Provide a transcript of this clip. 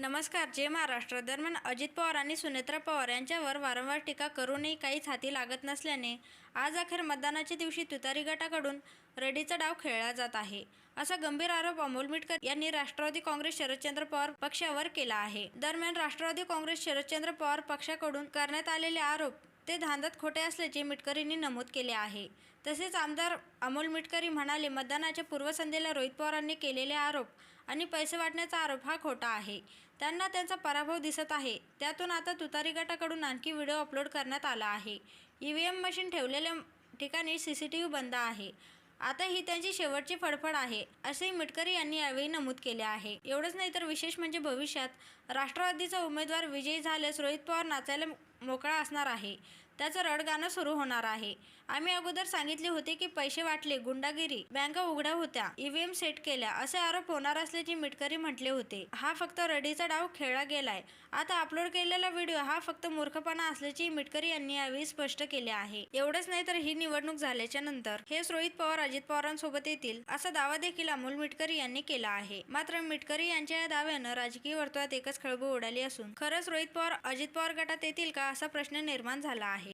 नमस्कार जय महाराष्ट्र. दरम्यान अजित पवार आणि सुनेत्रा पवार यांच्यावर वारंवार टीका करूनही काहीच हाती लागत नसल्याने आज अखेर मतदानाच्या दिवशी तुतारी गटाकडून रेडीचा डाव खेळला जात आहे. असा गंभीर आरोप अमोल मिटकर यांनी राष्ट्रवादी काँग्रेस शरदचंद्र पवार पक्षावर केला आहे. दरम्यान राष्ट्रवादी काँग्रेस शरदचंद्र पवार पक्षाकडून करण्यात आलेले आरोप ते धांदत खोटे असल्याचे मिटकरींनी नमूद केले आहे. तसेच आमदार अमोल मिटकरी म्हणाले मतदानाच्या पूर्वसंध्येला रोहित पवारांनी केलेले आरोप आणि पैसे वाटण्याचा आरोप हा खोटा आहे. त्यांना त्यांचा पराभव दिसत आहे. त्यातून आता तुतारी गटाकडून आणखी व्हिडिओ अपलोड करण्यात आला आहे. ई व्ही एम मशीन ठेवलेल्या ठिकाणी सी सी टी व्ही बंद आहे. आता ही त्यांची शेवटची फडफड आहे असेही मिटकरी यांनी यावेळी नमूद केले आहे. एवढंच नाही तर विशेष म्हणजे भविष्यात राष्ट्रवादीचा उमेदवार विजयी झाल्यास रोहित पवार नाचायला मोकळा असणार आहे. त्याचं रडगाणं सुरू होणार आहे. आम्ही अगोदर सांगितले होते की पैसे वाटले गुंडागिरी बँका उघड्या होत्या ईव्हीएम सेट केल्या असे आरोप होणार असल्याचे मिटकरी म्हटले होते. हा फक्त रडीचा डाव खेळला गेलाय. आता अपलोड केलेला व्हिडिओ हा फक्त मूर्खपणा असल्याचे मिटकरी यांनी यावेळी स्पष्ट केले आहे. एवढंच नाही तर ही निवडणूक झाल्याच्यानंतर हेच रोहित पवार अजित पवारांसोबत येतील असा दावा देखील अमोल मिटकरी यांनी केला आहे. मात्र मिटकरी यांच्या या दाव्यानं राजकीय वर्तुळात एकच खळबळ उडाली असून खरंच रोहित पवार अजित पवार गटात येतील का असा प्रश्न निर्माण झाला आहे.